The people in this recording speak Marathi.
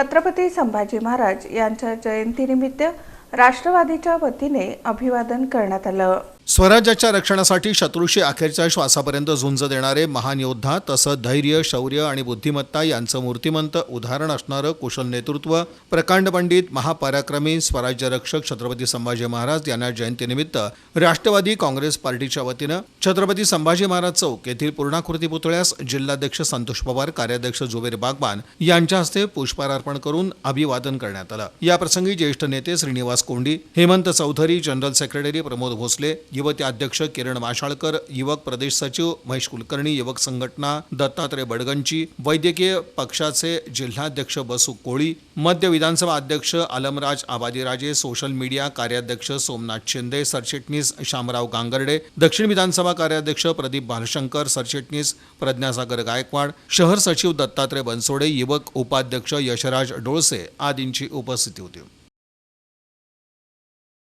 छत्रपती संभाजी महाराज यांच्या जयंतीनिमित्त राष्ट्रवादीच्या वतीने अभिवादन करण्यात आलं. स्वराज्याच्या रक्षणासाठी शत्रूशी अखेरच्या श्वासापर्यंत झुंज देणारे महान योद्धा तसं धैर्य शौर्य आणि बुद्धिमत्ता यांचं मूर्तिमंत उदाहरण असणारं कुशल नेतृत्व प्रकांड पंडित महापराक्रमी स्वराज्य रक्षक छत्रपती संभाजी महाराज यांना जयंतीनिमित्त राष्ट्रवादी काँग्रेस पार्टीच्या वतीनं छत्रपती संभाजी महाराज चौक येथील पूर्णाकृती पुतळ्यास जिल्हाध्यक्ष संतोष पवार कार्याध्यक्ष जुबेर बागबान यांच्या हस्ते पुष्पहार अर्पण करून अभिवादन करण्यात आलं. याप्रसंगी ज्येष्ठ नेते श्रीनिवास कोंडी हेमंत चौधरी जनरल सेक्रेटरी प्रमोद भोसले युवती अध्यक्ष किरण माशाळकर युवक प्रदेश सचिव महेश कुलकर्णी युवक संघटना दत्तात्रय बडगंची वैद्यकीय पक्षाचे जिल्हाध्यक्ष बसू कोळी मध्य विधानसभा अध्यक्ष आलमराज आबाजीराजे सोशल मीडिया कार्याध्यक्ष सोमनाथ शिंदे सरचिटणीस शामराव गांगर्डे दक्षिण विधानसभा कार्याध्यक्ष प्रदीप भालशंकर सरचिटणीस प्रज्ञासागर गायकवाड शहर सचिव दत्तात्रय बनसोडे युवक उपाध्यक्ष यशराज डोळसे आदींची उपस्थिती होती.